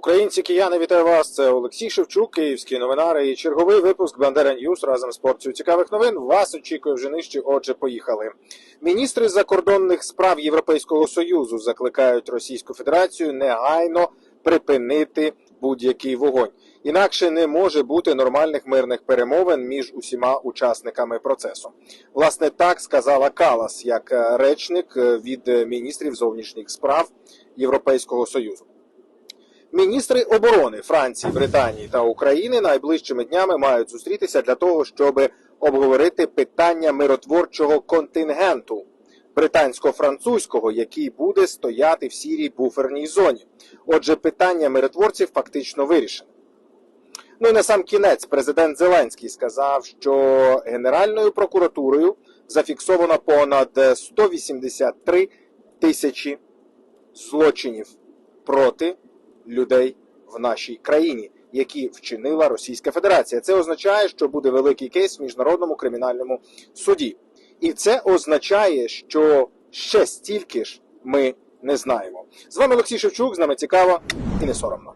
Українці, кияни, вітаю вас. Це Олексій Шевчук, київські новинари і черговий випуск Бандера Ньюс разом з порцією цікавих новин. Вас очікує вже нижче. Отже, поїхали. Міністри закордонних справ Європейського союзу закликають Російську Федерацію негайно припинити будь-який вогонь. Інакше не може бути нормальних мирних перемовин між усіма учасниками процесу. Власне, так сказала Калас, як е, речник е, від міністрів зовнішніх справ Європейського союзу. Міністри оборони Франції, Британії та України найближчими днями мають зустрітися для того, щоб обговорити питання миротворчого контингенту британсько-французького, який буде стояти в сірій буферній зоні. Отже, питання миротворців фактично вирішено. Ну і на сам кінець президент Зеленський сказав, що Генеральною прокуратурою зафіксовано понад 183 тисячі злочинів проти людей в нашій країні, які вчинила Російська Федерація. Це означає, що буде великий кейс в міжнародному кримінальному суді, і це означає, що ще стільки ж ми не знаємо. З вами Олексій Шевчук. З нами цікаво і не соромно.